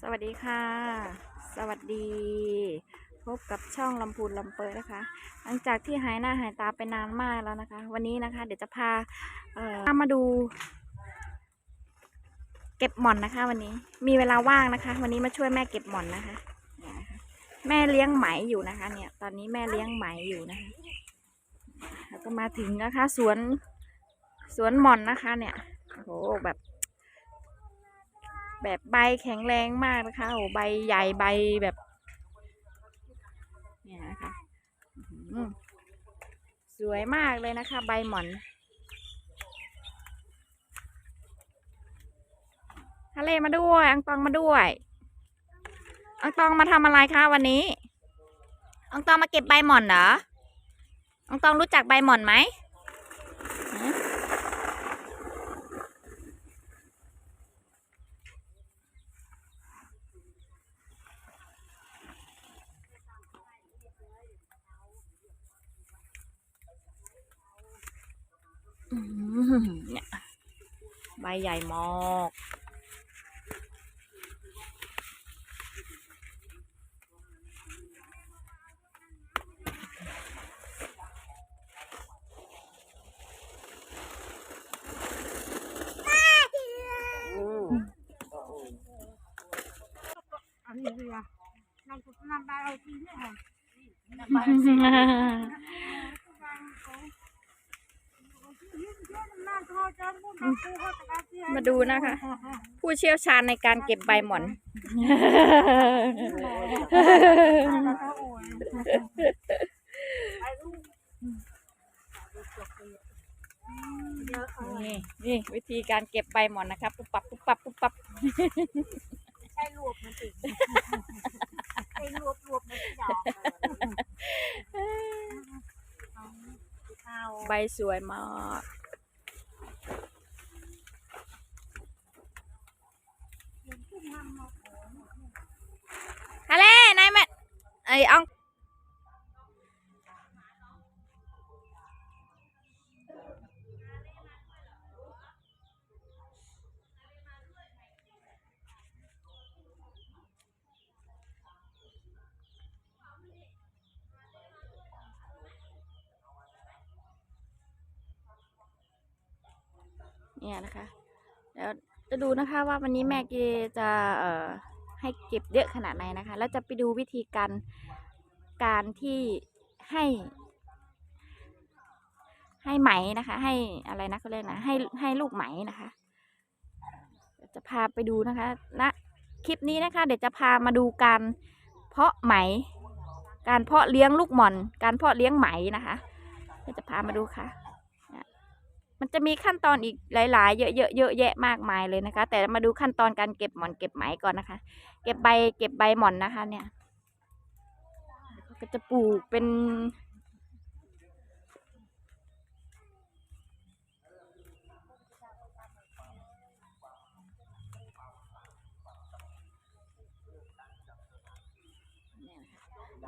สวัสดีค่ะ สวัสดี พบกับช่องลำพูนลำเปยนะคะ หลังจากที่หายหน้าหายตาไปนานมากแล้วนะคะ วันนี้นะคะ เดี๋ยวจะพาเอ่อมาดู เก็บหม่อนนะคะ วันนี้มีเวลาว่างนะคะ วันนี้มาช่วยแม่เก็บหม่อนนะคะ แม่เลี้ยงไหมอยู่นะคะ เนี่ย ตอนนี้แม่เลี้ยงไหมอยู่นะคะแล้วก็มาถึงนะคะ สวนสวนหม่อนนะคะ เนี่ยโอ้โหแบบ แบบใบแข็งแรงมากนะคะโอ้ใบใหญ่ใบแบบ เนี่ยนะคะสวยมากเลยนะคะ ใบหม่อนทะเลมาด้วยอังตองมาด้วยอังตองมาทำอะไรคะวันนี้อังตองมาเก็บใบหม่อนเหรออังตองรู้จักใบหม่อนไหมฮะ อื้อหือเนี่ยใบใหญ่มาก มาดูนะคะ ผู้เชี่ยวชาญในการเก็บใบหม่อน นี่นี่วิธีการเก็บใบหม่อนนะคะปุ๊บปับปุ๊บปับปุ๊บปับใช่รวบมันสิใช่รวบรวบมันสิดอกเอาใบสวยมาก ทะเลนายแม่ไอ้อองเนี่ยนะคะ แล้ว จะดูนะคะว่าวันนี้แม่เกจะเอ่อให้เก็บเยอะขนาดไหนนะคะ แล้วจะไปดูวิธีการการที่ให้ ให้ไหมนะคะ ให้อะไรนะเขาเรียกนะให้ให้ลูกไหมนะคะ จะพาไปดูนะคะณคลิปนี้นะคะ เดี๋ยวจะพามาดูการเพาะไหม การเพาะเลี้ยงลูกหม่อน การเพาะเลี้ยงไหมนะคะ เดี๋ยวจะพามาดูค่ะ มันจะมีขั้นตอนอีกหลาย ๆ เยอะๆเยอะแยะมากมายเลยนะคะ แต่มาดูขั้นตอนการเก็บหมอนเก็บไหมก่อนนะคะ เก็บใบเก็บใบหมอนนะคะ เนี่ยก็จะปลูกเป็น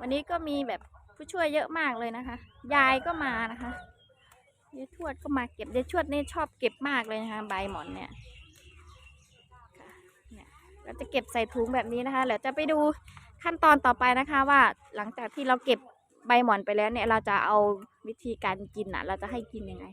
วันนี้ก็มีแบบผู้ช่วยเยอะมากเลยนะคะ ยายก็มานะคะ ชวดก็มาเก็บยายชวดนี่ชอบเก็บมากเลยนะคะใบหมอนเนี่ยค่ะเนี่ยเราจะเก็บใส่ถุงแบบนี้นะคะเดี๋ยวจะไปดูขั้นตอนต่อไปนะคะว่าหลังจากที่เราเก็บใบหมอนไปแล้วเนี่ยเราจะเอาวิธีการกินอะ เราจะให้กินยังไง